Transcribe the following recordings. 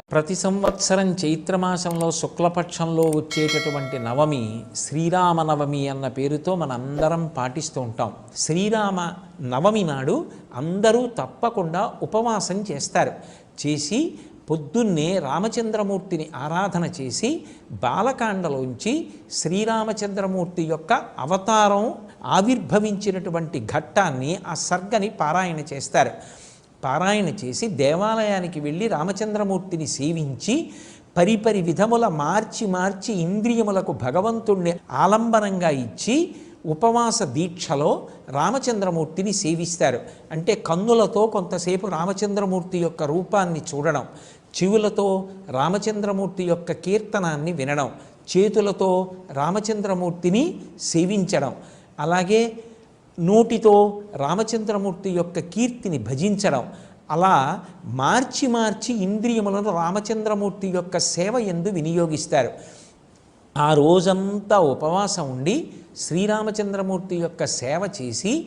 ప్రతి సంవత్సరం చైత్రమాసంలో శుక్లపక్షంలో వచ్చేటటువంటి నవమి శ్రీరామ నవమి అన్న పేరుతో మనందరం పాటిస్తూ ఉంటాం. శ్రీరామ నవమి నాడు అందరూ తప్పకుండా ఉపవాసం చేస్తారు. చేసి పొద్దున్నే రామచంద్రమూర్తిని ఆరాధన చేసి బాలకాండలోంచి శ్రీరామచంద్రమూర్తి యొక్క అవతారం ఆవిర్భవించినటువంటి ఘట్టాన్ని ఆ సర్గని పారాయణ చేస్తారు. పారాయణ చేసి దేవాలయానికి వెళ్ళి రామచంద్రమూర్తిని సేవించి పరిపరి విధముల మార్చి మార్చి ఇంద్రియములకు భగవంతుణ్ణి ఆలంబనంగా ఇచ్చి ఉపవాస దీక్షలో రామచంద్రమూర్తిని సేవిస్తారు. అంటే కన్నులతో కొంతసేపు రామచంద్రమూర్తి యొక్క రూపాన్ని చూడడం చెవులతో రామచంద్రమూర్తి యొక్క కీర్తనాన్ని వినడం చేతులతో రామచంద్రమూర్తిని సేవించడం అలాగే నోటితో రామచంద్రమూర్తి యొక్క కీర్తిని భజించడం. అలా మార్చి మార్చి ఇంద్రియములను రామచంద్రమూర్తి యొక్క సేవ ఎందు వినియోగిస్తారు. ఆ రోజంతా ఉపవాసం ఉండి శ్రీరామచంద్రమూర్తి యొక్క సేవ చేసి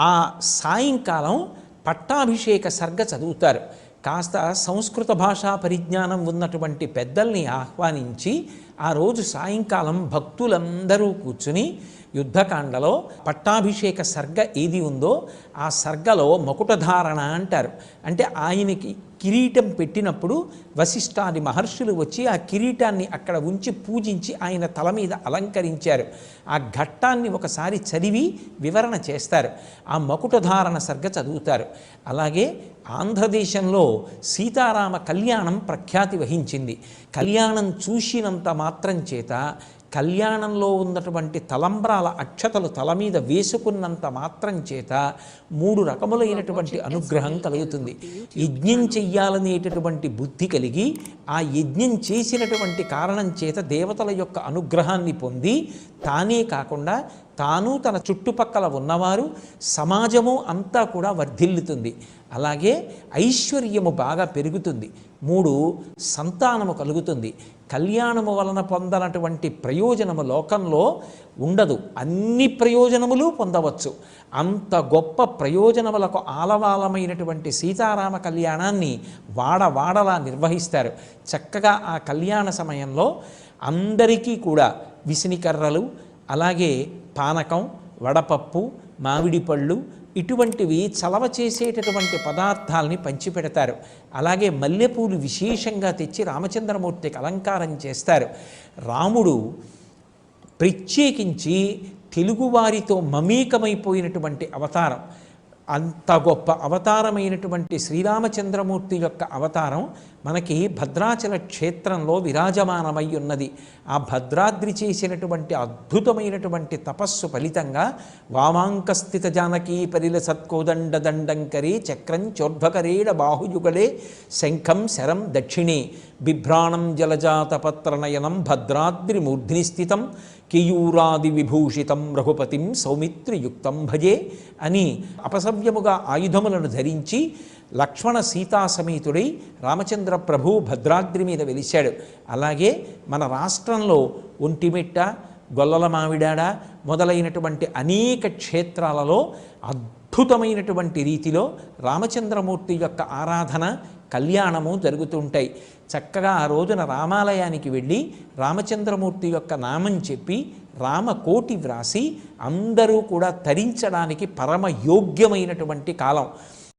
ఆ సాయంకాలం పట్టాభిషేక సర్గ చదువుతారు. కాస్త సంస్కృత భాషా పరిజ్ఞానం ఉన్నటువంటి పెద్దల్ని ఆహ్వానించి ఆ రోజు సాయంకాలం భక్తులందరూ కూర్చుని యుద్ధకాండలో పట్టాభిషేక సర్గ ఏది ఉందో ఆ సర్గలో మకుటధారణ అంటారు. అంటే ఆయనకి కిరీటం పెట్టినప్పుడు వశిష్ఠాది మహర్షులు వచ్చి ఆ కిరీటాన్ని అక్కడ ఉంచి పూజించి ఆయన తల మీద అలంకరించారు. ఆ ఘట్టాన్ని ఒకసారి చదివి వివరణ చేస్తారు. ఆ మకుటధారణ సర్గ చదువుతారు. అలాగే ఆంధ్రదేశంలో సీతారామ కళ్యాణం ప్రఖ్యాతి వహించింది. కళ్యాణం చూసినంత మాత్రం చేత కళ్యాణంలో ఉన్నటువంటి తలంబ్రాల అక్షతలు తల మీద వేసుకున్నంత మాత్రం చేత మూడు రకములైనటువంటి అనుగ్రహం కలుగుతుంది. యజ్ఞం చెయ్యాలనేటటువంటి బుద్ధి కలిగి ఆ యజ్ఞం చేసినటువంటి కారణం చేత దేవతల యొక్క అనుగ్రహాన్ని పొంది తానే కాకుండా తాను తన చుట్టుపక్కల ఉన్నవారు సమాజము అంతా కూడా వర్ధిల్లుతుంది. అలాగే ఐశ్వర్యము బాగా పెరుగుతుంది. మూడు సంతానము కలుగుతుంది. కళ్యాణము వలన పొందనటువంటి ప్రయోజనము లోకంలో ఉండదు. అన్ని ప్రయోజనములు పొందవచ్చు. అంత గొప్ప ప్రయోజనములకు ఆలవాలమైనటువంటి సీతారామ కళ్యాణాన్ని వాడవాడలా నిర్వహిస్తారు. చక్కగా ఆ కళ్యాణ సమయంలో అందరికీ కూడా విసినికర్రలు అలాగే పానకం వడపప్పు మామిడి పళ్ళు ఇటువంటివి చలవ చేసేటటువంటి పదార్థాలని పంచిపెడతారు. అలాగే మల్లెపూలు విశేషంగా తెచ్చి రామచంద్రమూర్తికి అలంకారం చేస్తారు. రాముడు ప్రత్యేకించి తెలుగువారితో మమేకమైపోయినటువంటి అవతారం. అంత గొప్ప అవతారమైనటువంటి శ్రీరామచంద్రమూర్తి యొక్క అవతారం మనకి భద్రాచల క్షేత్రంలో విరాజమానమై ఉన్నది. ఆ భద్రాద్రి చేసినటువంటి అద్భుతమైనటువంటి తపస్సు ఫలితంగా వామాంకస్థిత జానకీ పరిల సత్కోదండ దండంకరీ చక్రం చోర్ధ్వకరేడ బాహుయుగలే శంఖం శరం దక్షిణే. బిభ్రాణం జలజాతపత్రనయనం భద్రాద్రి మూర్ధ్ని స్థితం. కేయూరాది విభూషితం రఘుపతిం సౌమిత్రియుక్తం భజే అని అపసవ్యముగా ఆయుధములను ధరించి లక్ష్మణ సీతా సమేతుడై రామచంద్ర ప్రభు భద్రాద్రి మీద వెలిశాడు. అలాగే మన రాష్ట్రంలో ఒంటిమిట్ట గొల్లల మామిడాడ మొదలైనటువంటి అనేక క్షేత్రాలలో అద్భుతమైనటువంటి రీతిలో రామచంద్రమూర్తి యొక్క ఆరాధన కళ్యాణము జరుగుతుంటాయి. చక్కగా ఆ రోజున రామాలయానికి వెళ్ళి రామచంద్రమూర్తి యొక్క నామం చెప్పి రామకోటి వ్రాసి అందరూ కూడా తరించడానికి పరమ యోగ్యమైనటువంటి కాలం.